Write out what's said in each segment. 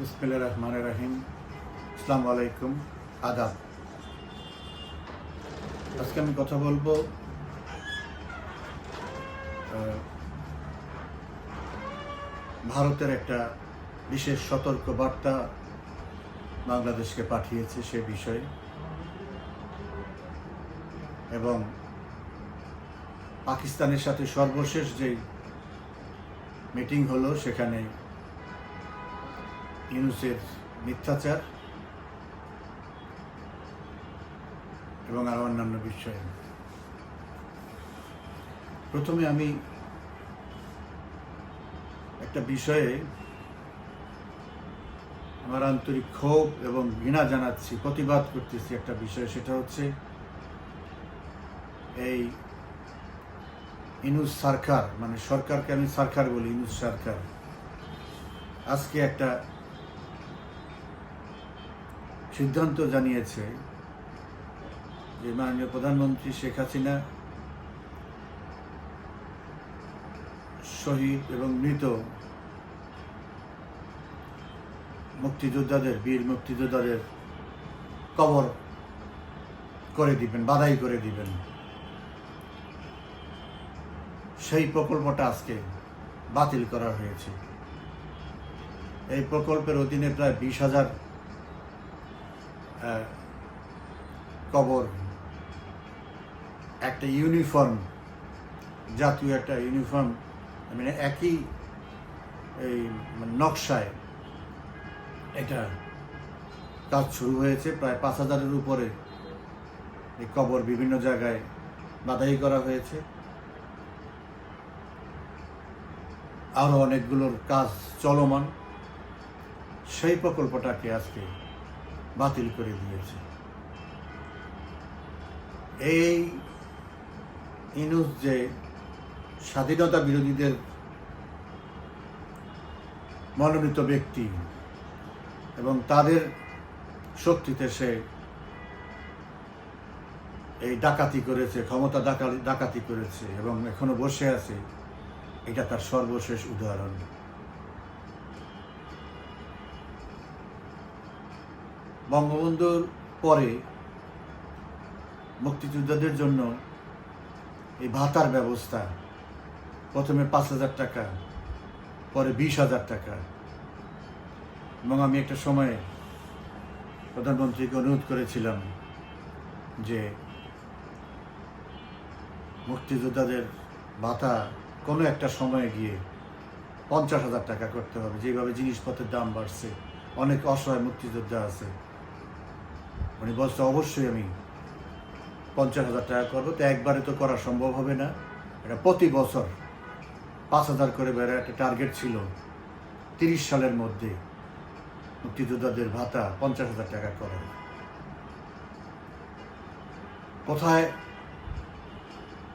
বিসমিল্লা রহমান রাহিম। আসসালামু আলাইকুম। আদাব। আজকে আমি কথা বলব ভারতের একটা বিশেষ সতর্ক বার্তা বাংলাদেশকে পাঠিয়েছে সে বিষয়ে। এবং পাকিস্তানের সাথে সর্বশেষ যে মিটিং হলো, সেখানে ইউনুসের মিথ্যাচার এবং আরও অন্যান্য বিষয়ে। প্রথমে আমি একটা বিষয়ে আমার আন্তরিক ক্ষোভ এবং ঘৃণা জানাচ্ছি, প্রতিবাদ করতেছি একটা বিষয়, সেটা হচ্ছে এই ইনুস সরকার মানে সরকারকে আমি সরকার বলি, ইনুস সরকার। আজকে একটা সিদ্ধান্ত জানিয়েছে যে মাননীয় প্রধানমন্ত্রী শেখ হাসিনা শহীদ এবং মৃত মুক্তিযোদ্ধাদের, বীর মুক্তিযোদ্ধাদের কবর করে দিবেন, বাধাই করে দিবেন। সেই প্রকল্পটা আজকে বাতিল করা হয়েছে। এই প্রকল্পের অধীনে প্রায় বিশ হাজার কবর। একটা ইউনিফর্ম, জাতীয় একটা ইউনিফর্ম মানে একই এই নকশায় এটা কাজ শুরু হয়েছে প্রায় পাঁচ হাজারের উপরে। এই কবর বিভিন্ন জায়গায় বাধাই করা হয়েছে। আরও অনেকগুলোর কাজ চলমান। সেই প্রকল্পটাকে আজকে বাতিল করে দিয়েছে। এই ইনুস যে স্বাধীনতা বিরোধীদের মনোনীত ব্যক্তি এবং তাদের শক্তিতে সে এই ডাকাতি করেছে, ক্ষমতা ডাকাতি করেছে এবং এখনও বসে আছে, এটা তার সর্বশেষ উদাহরণ। বঙ্গবন্ধুর পরে মুক্তিযোদ্ধাদের জন্য এই ভাতার ব্যবস্থা, প্রথমে পাঁচ হাজার টাকা, পরে বিশ হাজার টাকা। এবং আমি একটা সময়ে প্রধানমন্ত্রীকে অনুরোধ করেছিলাম যে মুক্তিযোদ্ধাদের ভাতা কোনো একটা সময়ে গিয়ে পঞ্চাশ হাজার টাকা করতে হবে। যেভাবে জিনিসপত্রের দাম বাড়ছে, অনেক অসহায় মুক্তিযোদ্ধা আছে উনি বলছে, অবশ্যই আমি পঞ্চাশ হাজার টাকা করব। তো একবারে তো করা সম্ভব হবে না। এটা প্রতি বছর পাঁচ হাজার করে বেড়ে একটা টার্গেট ছিল তিরিশ সালের মধ্যে। মুক্তিযোদ্ধাদের ভাতা পঞ্চাশ হাজার টাকা করা। কোথায়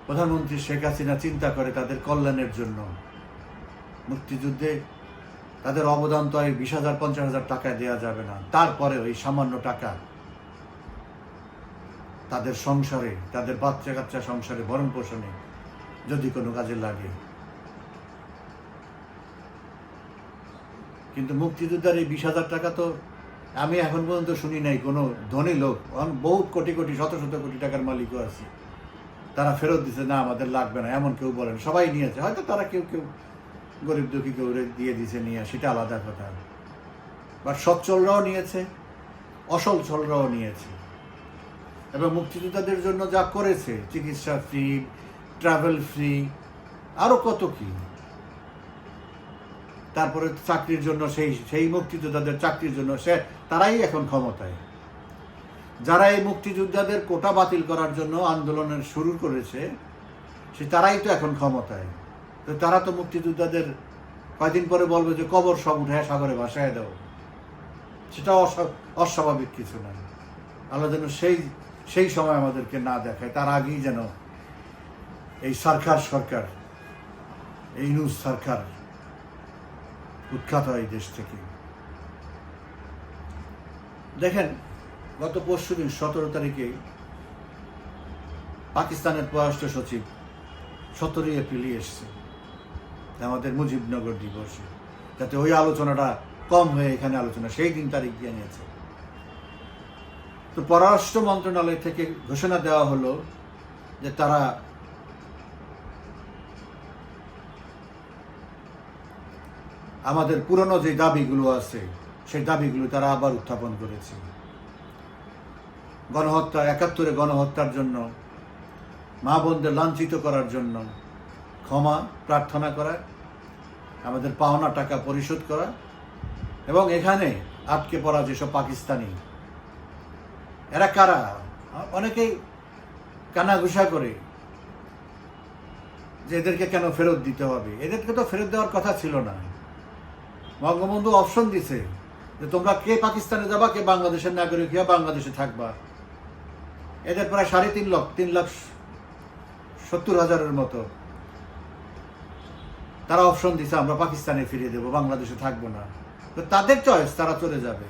প্রধানমন্ত্রী শেখ হাসিনা চিন্তা করে তাদের কল্যাণের জন্য? মুক্তিযুদ্ধে তাদের অবদান তো এই বিশ হাজার, পঞ্চাশ হাজার টাকায় দেওয়া যাবে না। তারপরে ওই সামান্য টাকা তাদের সংসারে, তাদের বাচ্চা কাচ্চা সংসারে ভরণ পোষণে যদি কোনো কাজে লাগে। কিন্তু মুক্তিযোদ্ধার এই বিশ হাজার টাকা তো আমি এখন পর্যন্ত শুনি নাই, কোনো ধনী লোক বহুত কোটি কোটি, শত শত কোটি টাকার মালিকও আছে। তারা ফেরত দিছে, না, আমাদের লাগবে না। এমন কেউ বলেন, সবাই নিয়েছে। হয়তো তারা কেউ কেউ গরিব দুঃখী কেউ দিয়ে দিছে, নিয়ে সেটা আলাদা কথা। বাট সচ্ছলরাও নিয়েছে, অসচ্ছলরাও নিয়েছে। এবং মুক্তিযোদ্ধাদের জন্য যা করেছে, চিকিৎসা ফ্রি ট্রাভেল ফ্রি আরও কত কি। তারপরে চাকরির জন্য সেই সেই মুক্তিযোদ্ধাদের চাকরির জন্য সে, তারাই এখন ক্ষমতায়। যারা এই মুক্তিযোদ্ধাদের কোটা বাতিল করার জন্য আন্দোলনের শুরু করেছে, সে তারাই তো এখন ক্ষমতায়। তো তারা তো মুক্তিযোদ্ধাদের কয়দিন পরে বলবে যে কবর সব উঠে সাগরে ভাসায় দাও। সেটা অস্বাভাবিক কিছু নয় আল্লাহ যেন সেই সেই সময় আমাদেরকে না দেখায়, তার আগেই যেন এই সরকার সরকার, এই নিউজ সরকার উৎখাত হয় দেশ থেকে। দেখেন, গত পরশু দিন সতেরো তারিখে পাকিস্তানের পররাষ্ট্র সচিব সতেরোই এপ্রিলই এসছে। আমাদের মুজিবনগর দিবসে। যাতে ওই আলোচনাটা কম হয়ে এখানে আলোচনা, সেই দিন তারিখ দিয়ে নিয়েছে। তো পররাষ্ট্র মন্ত্রণালয় থেকে ঘোষণা দেওয়া হলো যে তারা আমাদের পুরনো যে দাবিগুলো আছে, সেই দাবিগুলো তারা আবার উত্থাপন করেছে। গণহত্যা, একাত্তরে গণহত্যার জন্য, মা বোনদের লাঞ্ছিত করার জন্য ক্ষমা প্রার্থনা করা, আমাদের পাওনা টাকা পরিশোধ করা এবং এখানে আটকে পড়া যেসব পাকিস্তানি এরা কারা? অনেকেই কানাঘুষা করে যে এদেরকে কেন ফেরত দিতে হবে? এদেরকে তো ফেরত দেওয়ার কথা ছিল না। বঙ্গবন্ধু অপশন দিছে যে তোমরা কে পাকিস্তানে যাবা, কে বাংলাদেশের নাগরিক হইয়া বাংলাদেশে থাকবা। এদের প্রায় সাড়ে তিন লাখ তিন লাখ সত্তর হাজারের মতো তারা অপশন দিছে, আমরা পাকিস্তানে ফিরিয়ে দেবো, বাংলাদেশে থাকব না। তো তাদের চয়েস তারা চলে যাবে।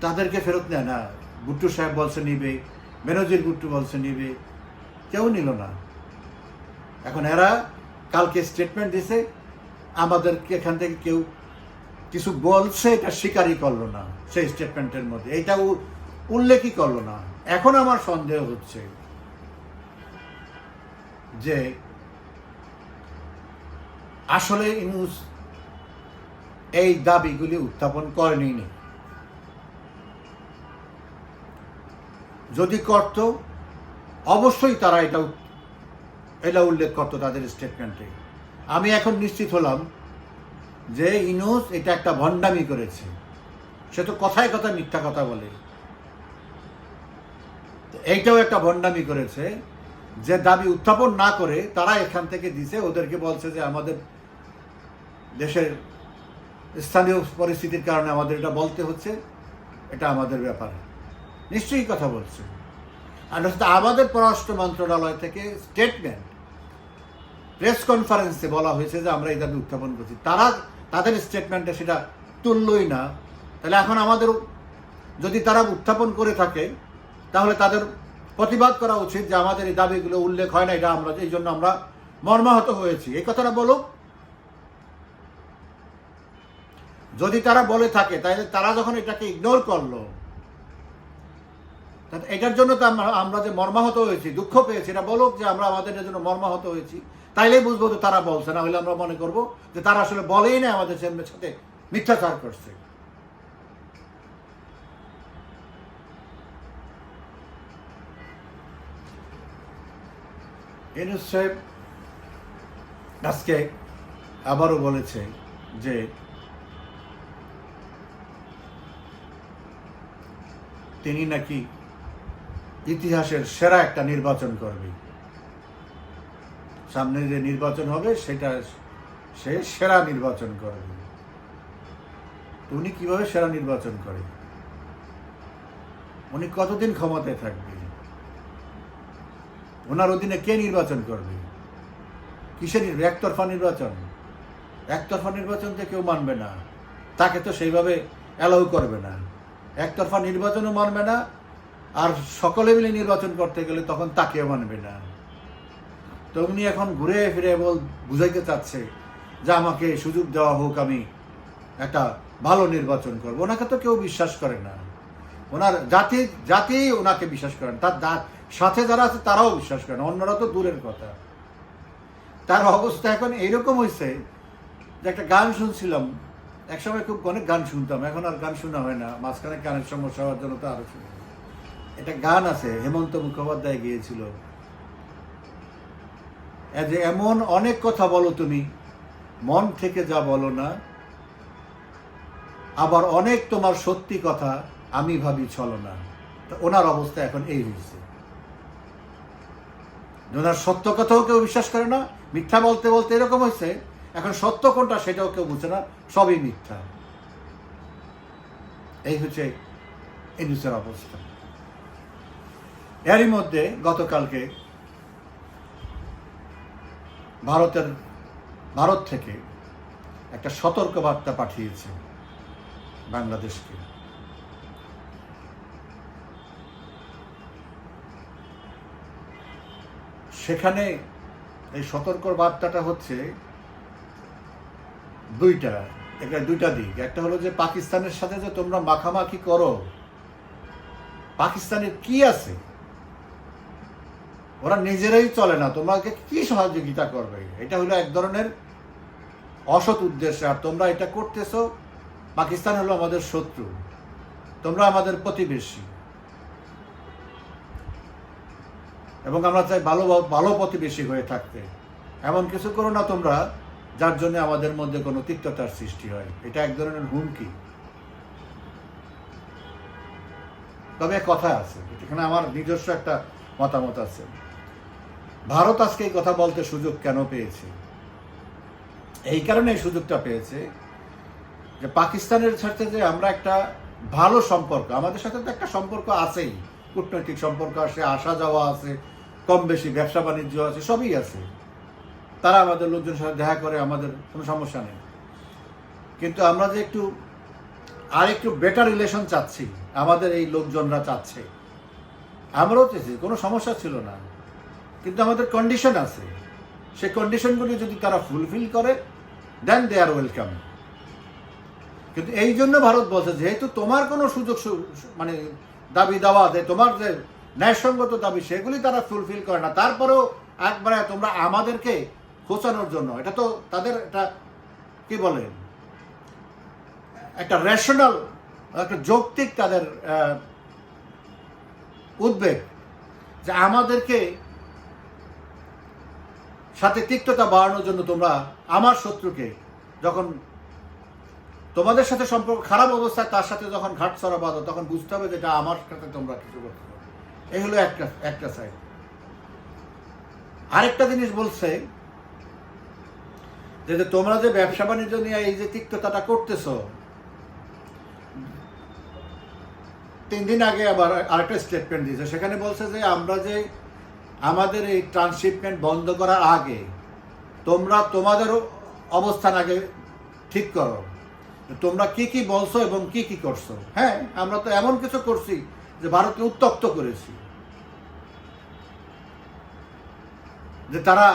তাদেরকে ফেরত নেয় না। গুট্টু সাহেব বলছে, নিবে। বেনজির গুট্টু বলছে, নিবে। কেউ নিল না। এখন এরা কালকে স্টেটমেন্ট দিছে, আমাদেরকে এখান থেকে কেউ কিছু বলছে, এটা স্বীকারই করল না সেই স্টেটমেন্টের মধ্যে। এটা উল্লেখই করল না। এখন আমার সন্দেহ হচ্ছে যে আসলে ইনুস এই দাবিগুলি উত্থাপন করেনি। যদি করত, অবশ্যই তারা এটা এটা উল্লেখ করতো তাদের স্টেটমেন্টে আমি এখন নিশ্চিত হলাম যে ইনুস এটা একটা ভণ্ডামি করেছে। সে তো কথায় কথা মিথ্যা কথা বলে। এইটাও একটা ভণ্ডামি করেছে যে দাবি উত্থাপন না করে তারা এখান থেকে দিছে, ওদেরকে বলছে যে আমাদের দেশের স্থানীয় পরিস্থিতির কারণে আমাদের এটা বলতে হচ্ছে, এটা আমাদের ব্যাপার। নিশ্চয়ই কথা বলছে। আর আমাদের পররাষ্ট্র মন্ত্রণালয় থেকে স্টেটমেন্ট প্রেস কনফারেন্সে বলা হয়েছে যে আমরা এই দাবি উত্থাপন করছি। তারা, তাদের স্টেটমেন্টে সেটা তুললই না। তাহলে এখন আমাদের, যদি তারা উত্থাপন করে থাকে, তাহলে তাদের প্রতিবাদ করা উচিত যে আমাদের এই দাবিগুলো উল্লেখ হয় না, এটা আমরা, এই জন্য আমরা মর্মাহত হয়েছি। এই কথাটা বলো। যদি তারা বলে থাকে, তাহলে তারা যখন এটাকে ইগনোর করল এটার জন্য তো আমরা যে মর্মাহত হয়েছি, দুঃখ পেয়েছি, এটা বলুক যে আমরা আমাদের জন্য মর্মাহত হয়েছি। তাইলেই বুঝব যে তারা বলছে, না হলে আমরা মনে করব যে তারা আসলে বলেই না আমাদের সাথে মিথ্যাচার করছে। আজকে আবারও বলেছে যে তিনি নাকি ইতিহাসের সেরা একটা নির্বাচন করবে। সামনে যে নির্বাচন হবে, সেটা সে সেরা নির্বাচন করবে। উনি কীভাবে সেরা নির্বাচন করে? উনি কতদিন ক্ষমতায় থাকবে? ওনার অধীনে কে নির্বাচন করবে? কিসের একতরফা নির্বাচন? একতরফা নির্বাচন তো কেউ মানবে না। তাকে তো সেইভাবে অ্যালাউ করবে না। একতরফা নির্বাচনও মানবে না আর সকলে মিলে নির্বাচন করতে গেলে তখন তাকেও মানবে না। তো উনি এখন ঘুরে ফিরে বল বুঝাইতে চাচ্ছে যে আমাকে সুযোগ দেওয়া হোক, আমি একটা ভালো নির্বাচন করব। ওনাকে তো কেউ বিশ্বাস করে না। ওনার জাতি জাতি ওনাকে বিশ্বাস করেন তার সাথে যারা আছে তারাও বিশ্বাস করেন অন্যরা তো দূরের কথা। তার অবস্থা এখন এইরকম হয়েছে যে একটা গান শুনছিলাম। একসময় খুব অনেক গান শুনতাম। এখন আর গান শোনা হয় না। মাঝখানে কানের সমস্যা হওয়ার জন্য তো আরও শুনি। একটা গান আছে, হেমন্ত মুখোপাধ্যায় গিয়েছিল। যে এমন অনেক কথা বলো তুমি, মন থেকে যা বলো না, আবার অনেক তোমার সত্যি কথা আমি ভাবি চলো না। ওনার অবস্থা এখন এই হয়েছে। ওনার সত্য কথাও কেউ বিশ্বাস করে না, মিথ্যা বলতে বলতে এরকম হয়েছে। এখন সত্য কোনটা সেটাও কেউ বুঝে না, সবই মিথ্যা। এই হচ্ছে ইনুসের অবস্থা। এরই মধ্যে গতকালকে ভারতের, ভারত থেকে একটা সতর্ক বার্তা পাঠিয়েছে বাংলাদেশকে। সেখানে এই সতর্ক বার্তাটা হচ্ছে দুইটা, একটা দুইটা দিক। একটা হলো যে পাকিস্তানের সাথে যে তোমরা মাখামাখি করো, পাকিস্তানের কি আছে? ওরা নিজেরাই চলে না, তোমাকে কি সহযোগিতা করবে? এটা হলো এক ধরনের অসৎ উদ্দেশ্য, আর তোমরা এটা করতেছো, পাকিস্তান হলো আমাদের শত্রু, তোমরা আমাদের প্রতিবেশী। এবং আমরা চাই ভালো ভালো প্রতিবেশী হয়ে থাকতে। এমন কিছু করো না তোমরা, যার জন্য আমাদের মধ্যে কোনো তিক্ততার সৃষ্টি হয়। এটা এক ধরনের হুমকি। তবে কথা আছে, এখানে আমার নিজস্ব একটা মতামত আছে। ভারত আজকে এই কথা বলতে সুযোগ কেন পেয়েছে? এই কারণে এই সুযোগটা পেয়েছে যে পাকিস্তানের সাথে যে আমরা একটা ভালো সম্পর্ক, আমাদের সাথে তো একটা সম্পর্ক আছেই, কূটনৈতিক সম্পর্ক আছে, আসা যাওয়া আছে, কম বেশি ব্যবসা বাণিজ্য আছে, সবই আছে। তারা আমাদের লোকজনের সাথে দেখা করে, আমাদের কোনো সমস্যা নেই। কিন্তু আমরা যে একটু, আর একটু বেটার রিলেশন চাচ্ছি, আমাদের এই লোকজনরা চাচ্ছে, আমরাও চেয়েছি কোনো সমস্যা ছিল না। কিন্তু আমাদের কন্ডিশন আছে। সেই কন্ডিশনগুলি যদি তারা ফুলফিল করে দেন দে আর ওয়েলকাম কিন্তু এই জন্য ভারত বলছে, যেহেতু তোমার কোনো সুযোগ মানে দাবি দাওয়া দেয় তোমার যে ন্যায়সঙ্গত দাবি, সেগুলি তারা ফুলফিল করে না। তারপরেও একবারে তোমরা আমাদেরকে খোঁচানোর জন্য, এটা তো তাদের একটা, কি বলে, একটা রেশনাল একটা যৌক্তিক তাদের উদ্বেগ যে আমাদেরকে সাথে তিক্ততা বাড়ানোর জন্য তোমরা আমার শত্রুকে যখন তোমাদের সাথে সম্পর্ক খারাপ অবস্থায়, তার সাথে যখন ঘাট ছড়া বাঁধো, তখন বুঝতে হবে যে এটা আমার সাথে তোমরা কিছু করতে এই হলো একটা একটা সাইড আরেকটা জিনিস বলছে যে তোমরা যে ব্যবসা বাণিজ্য নিয়ে এই যে তিক্ততাটা করতেছো, তিন দিন আগে আবার আরেকটা স্টেটমেন্ট দিয়েছে। সেখানে বলছে যে, আমরা যে আমাদের এই ট্রান্সশিপমেন্ট বন্ধ করার আগে তোমরা তোমাদের অবস্থান আগে ঠিক করো। তোমরা কি কি বলছো এবং কি কি করছ? হ্যাঁ আমরা তো এমন কিছু করছি যে ভারতকে উত্তপ্ত করেছি। যে তারা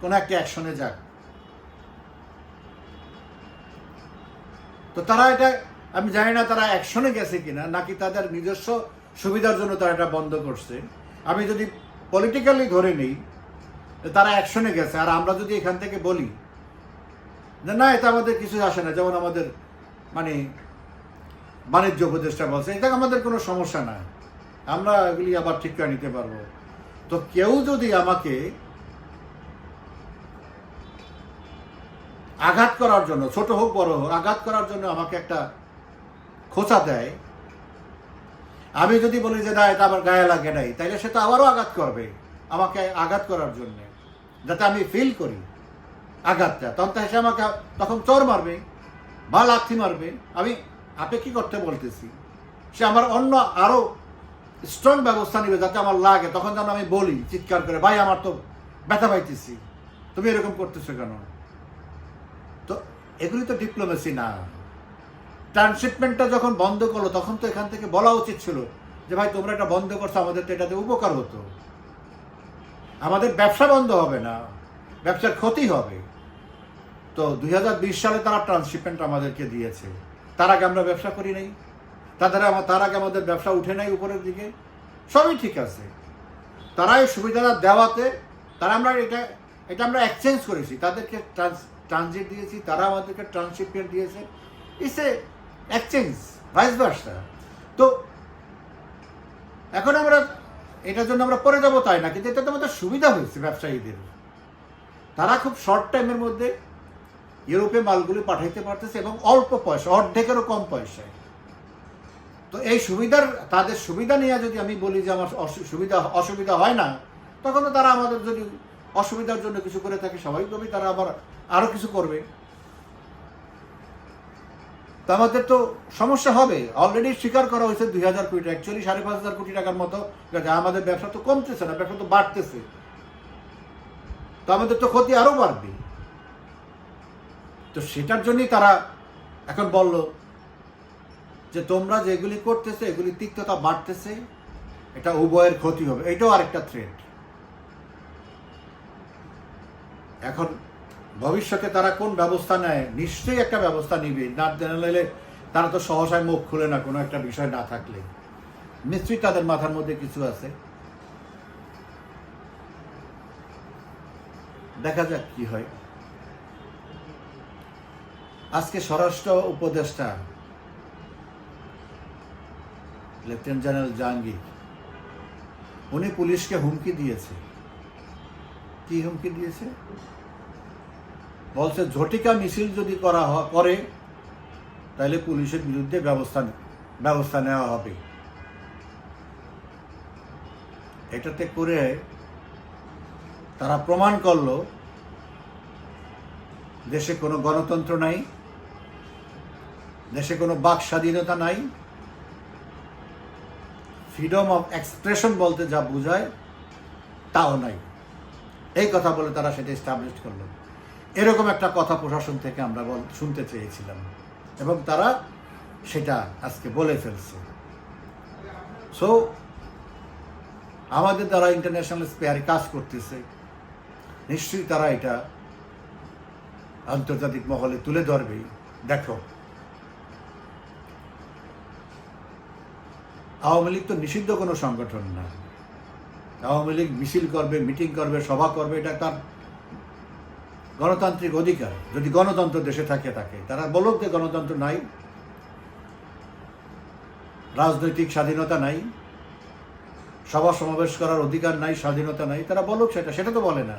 কোনো একটা অ্যাকশনে যাক। তো তারা এটা, আমি জানি না তারা অ্যাকশনে গেছে কিনা, নাকি তাদের নিজস্ব সুবিধার জন্য তারা এটা বন্ধ করছে। আমি যদি পলিটিক্যালি ধরে নিই তারা অ্যাকশনে গেছে। আর আমরা যদি এখান থেকে বলি যে না এটা আমাদের কিছু আসে না। যেমন আমাদের মানে বাণিজ্য উপদেষ্টা বলছে এটা আমাদের কোনো সমস্যা নাই। আমরা এগুলি আবার ঠিক করে নিতে পারব। তো কেউ যদি আমাকে আঘাত করার জন্য, ছোট হোক, বড় হোক, আঘাত করার জন্য আমাকে একটা খোঁচা দেয় আমি যদি বলি যে, না, এটা আমার গায়ে লাগে নাই, তাইলে সে তো আবারও আঘাত করবে আমাকে আঘাত করার জন্য, যাতে আমি ফিল করি। আঘাতটা তখন তো সে আমাকে, তখন চোর মারবে, বা লাথি মারবে। আমি আপনি কি করতে বলতেছি? সে আমার অন্য আরও স্ট্রং ব্যবস্থা নিবে যাতে আমার লাগে। তখন যেন আমি বলি, চিৎকার করে, ভাই, আমার তো ব্যথা পাইতেছি। তুমি এরকম করতেছো কেন? তো এগুলি তো ডিপ্লোমেসি না। ট্রান্সশিপমেন্টটা যখন বন্ধ করল, তখন তো এখান থেকে বলা উচিত ছিল যে, ভাই, তোমরা এটা বন্ধ করছ, আমাদের তো এটাতে উপকার হতো। আমাদের ব্যবসা বন্ধ হবে না, ব্যবসার ক্ষতি হবে। তো দুই হাজার বিশ সালে তারা ট্রান্সশিপমেন্ট আমাদেরকে দিয়েছে। তার আগে আমরা ব্যবসা করি নাই। তাদের তার আগে আমাদের ব্যবসা উঠে নাই উপরের দিকে। সবই ঠিক আছে। তারা এই সুবিধাটা দেওয়াতে তারা আমরা এটা এটা আমরা এক্সচেঞ্জ করেছি। তাদেরকে ট্রান্স ট্রানজিট দিয়েছি, তারা আমাদেরকে ট্রান্সশিপমেন্ট দিয়েছে। It's a exchange vice versa তো এখন আমরা এটার জন্য আমরা পরে যাব তাই না? কিন্তু এটাতে আমাদের সুবিধা হয়েছে ব্যবসায়ীদের। তারা খুব শর্ট টাইমের মধ্যে ইউরোপে মালগুলি পাঠাইতে পারতেছে এবং অল্প পয়সা, অর্ধেকেরও কম পয়সায়। তো এই সুবিধার, তাদের সুবিধা নিয়ে যদি আমি বলি যে আমার সুবিধা, অসুবিধা হয় না, তখন তো তারা আমাদের যদি অসুবিধার জন্য কিছু করে থাকে, স্বাভাবিকভাবেই তারা আবার আরও কিছু করবে। তো আমাদের তো সমস্যা হবে। অলরেডি স্বীকার করা হয়েছে দুই হাজার কোটি অ্যাকচুয়ালি সাড়ে পাঁচ হাজার কোটি টাকার মতো। আমাদের ব্যবসা তো কমতেছে না, ব্যবসা তো বাড়তেছে। তো আমাদের তো ক্ষতি আরও বাড়বে। তো সেটার জন্যই তারা এখন বলল যে তোমরা যেগুলি করতেছে, এগুলি তিক্ততা বাড়তেছে, এটা উভয়ের ক্ষতি হবে। এটাও আরেকটা থ্রেট এখন ভবিষ্যতে তারা কোন ব্যবস্থা নেয়, নিশ্চয়ই একটা ব্যবস্থা নিবে। না জানালে তারা তো সহসায় মুখ খুলে না, কোনো একটা বিষয় না থাকলে। নিশ্চয়ই তাদের মাথার মধ্যে কিছু আছে। দেখা যাক কি হয়। আজকে স্বরাষ্ট্র উপদেষ্টা, লেফটেন্যান্ট জেনারেল জাহাঙ্গীর, উনি পুলিশকে হুমকি দিয়েছে। কি হুমকি দিয়েছে? বলছে, ঝটিকা মিছিল যদি করা করে তাহলে পুলিশের বিরুদ্ধে ব্যবস্থা ব্যবস্থা নেওয়া হবে। এটাতে করে তারা প্রমাণ করল, দেশে কোনো গণতন্ত্র নাই, দেশে কোনো বাক স্বাধীনতা নাই। ফ্রিডম অফ এক্সপ্রেশন বলতে যা বোঝায়, তাও নাই। এই কথা বলে তারা সেটা এস্টাবলিশ করল। এরকম একটা কথা প্রশাসন থেকে আমরা বল- শুনতে চেয়েছিলাম। এবং তারা সেটা আজকে বলে ফেলছে। সো আমাদের দ্বারা ইন্টারন্যাশনাল স্পেয়ারে কাজ করতেছে। নিশ্চয়ই তারা এটা আন্তর্জাতিক মহলে তুলে ধরবে দেখো, আওয়ামী লীগ তো নিষিদ্ধ কোনো সংগঠন না। আওয়ামী লীগ মিছিল করবে, মিটিং করবে, সভা করবে, এটা তার গণতান্ত্রিক অধিকার, যদি গণতন্ত্র দেশে থাকে থাকে তারা বলুক যে গণতন্ত্র নাই। রাজনৈতিক স্বাধীনতা নাই। সভা সমাবেশ করার অধিকার নাই, স্বাধীনতা নাই। তারা বলুক সেটা সেটা তো বলে না।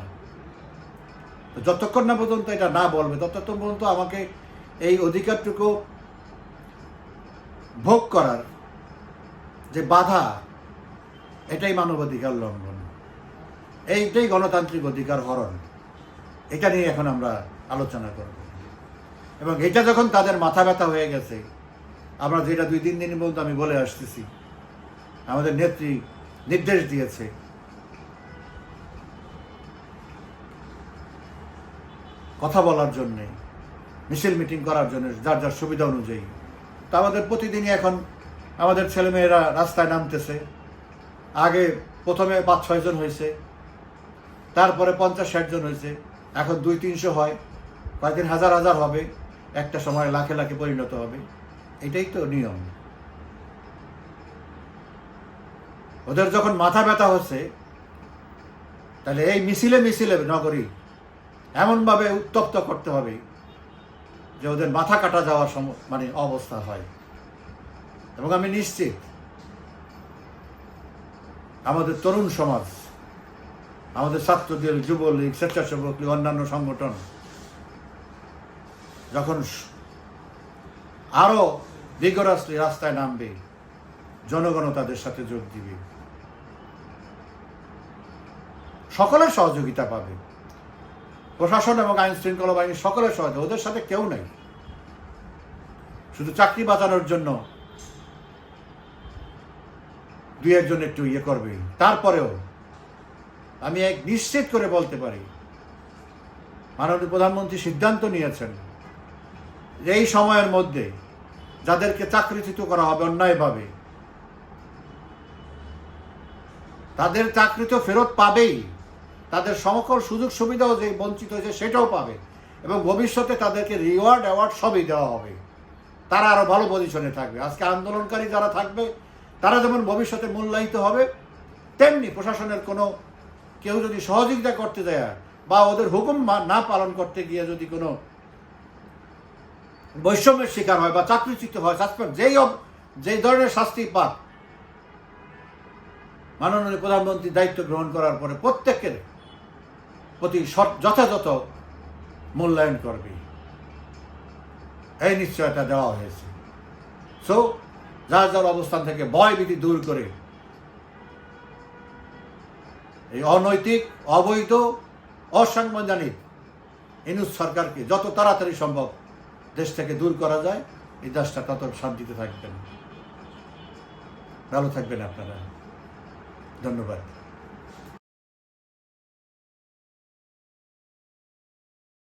যতক্ষণ না পর্যন্ত এটা না বলবে, ততক্ষণ পর্যন্ত আমাকে এই অধিকারটুকু ভোগ করার যে বাধা, এটাই মানবাধিকার লঙ্ঘন। এইটাই গণতান্ত্রিক অধিকার হরণ। এটা নিয়ে এখন আমরা আলোচনা করব। এবং এটা যখন তাদের মাথা ব্যথা হয়ে গেছে, আমরা যেটা দুই তিন দিন পর্যন্ত আমি বলে আসতেছি, আমাদের নেত্রী নির্দেশ দিয়েছে। কথা বলার জন্যে, মিছিল মিটিং করার জন্য, যার যার সুবিধা অনুযায়ী। তা আমাদের প্রতিদিনই এখন আমাদের ছেলেমেয়েরা রাস্তায় নামতেছে। আগে প্রথমে পাঁচ ছয়জন হয়েছে, তারপরে পঞ্চাশ ষাট জন হয়েছে। এখন দুই তিনশো হয়, কয়েকদিন হাজার হাজার হবে, একটা সময় লাখে লাখে পরিণত হবে। এটাই তো নিয়ম। ওদের যখন মাথা ব্যথা হচ্ছে, তাহলে এই মিছিলে মিছিলে নগরী এমনভাবে উত্তপ্ত করতে হবে যে ওদের মাথা কাটা যাওয়ার সম মানে অবস্থা হয়। এবং আমি নিশ্চিত, আমাদের তরুণ সমাজ আমাদের ছাত্রদের, যুবলীগ, স্বেচ্ছাসেবক লীগ, অন্যান্য সংগঠন, যখন আরও দিগরাস্ত্রী রাস্তায় নামবে জনগণও তাদের সাথে যোগ দিবে। সকলের সহযোগিতা পাবে। প্রশাসন এবং আইন শৃঙ্খলা বাহিনী সকলের সহযোগিতা, ওদের সাথে কেউ নেই। শুধু চাকরি বাঁচানোর জন্য দুই একজন একটু ইয়ে করবে। তারপরেও আমি এক নিশ্চিত করে বলতে পারি, মাননীয় প্রধানমন্ত্রী সিদ্ধান্ত নিয়েছেন যে এই সময়ের মধ্যে যাদেরকে চাকরিচ্যুত করা হবে অন্যায়ভাবে, তাদের চাকরি তো ফেরত পাবেই, তাদের সমকল সুযোগ সুবিধাও যে বঞ্চিত হয়েছে সেটাও পাবে এবং ভবিষ্যতে তাদেরকে রিওয়ার্ড অ্যাওয়ার্ড সবই দেওয়া হবে। তারা আরও ভালো পজিশনে থাকবে। আজকে আন্দোলনকারী যারা থাকবে, তারা যেমন ভবিষ্যতে মূল্যায়িত হবে, তেমনি প্রশাসনের কোনো কেউ যদি সহযোগিতা করতে দেয় বা ওদের হুকুম না পালন করতে গিয়ে যদি কোনো বৈষম্যের শিকার হয় বা চাকরিচ্যুত হয় সাসপেন্ড যেই যেই ধরনের শাস্তি পাক, মাননীয় প্রধানমন্ত্রী দায়িত্ব গ্রহণ করার পরে প্রত্যেকের প্রতি যথাযথ মূল্যায়ন করবে। এই নিশ্চয়তা দেওয়া হয়েছে। সো যার যার অবস্থান থেকে ভয় ভীতি দূর করে এই অনৈতিক, অবৈধ, অসাংবিধানিক ইনুস সরকারকে যত তাড়াতাড়ি সম্ভব দেশ থেকে দূর করা যায়, এই দেশটা তত শান্তিতে থাকবেন। ভালো থাকবেন আপনারা। ধন্যবাদ।